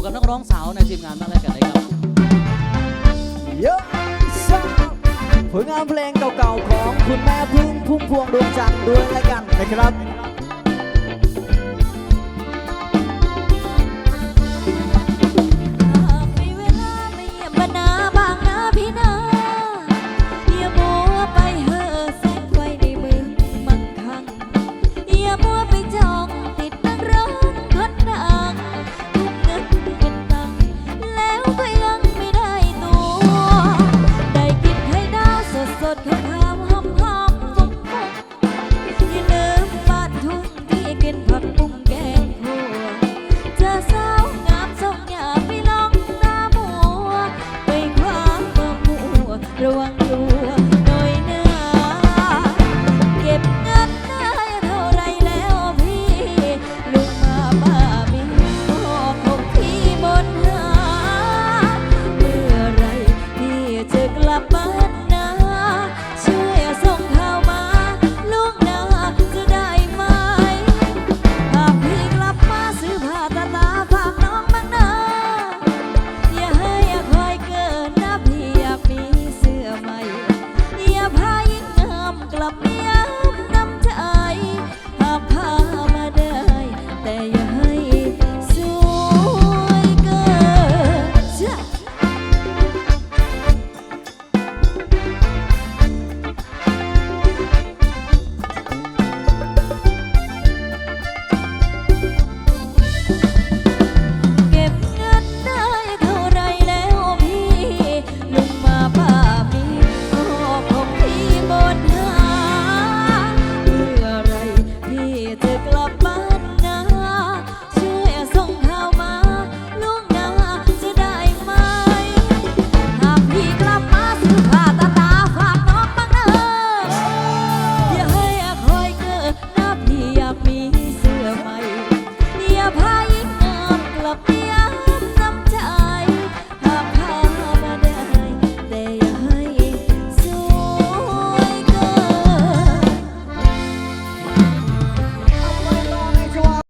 อยู่กับนักร้องสาวในทีมงานบ้างแล้วกันนะครับเยอะสาวผลงานเพลงเก่าๆของคุณแม่พึ่งพุ่มพวงดวงจันทร์ด้วยแล้วกันนะครับ ผักตุ้งแก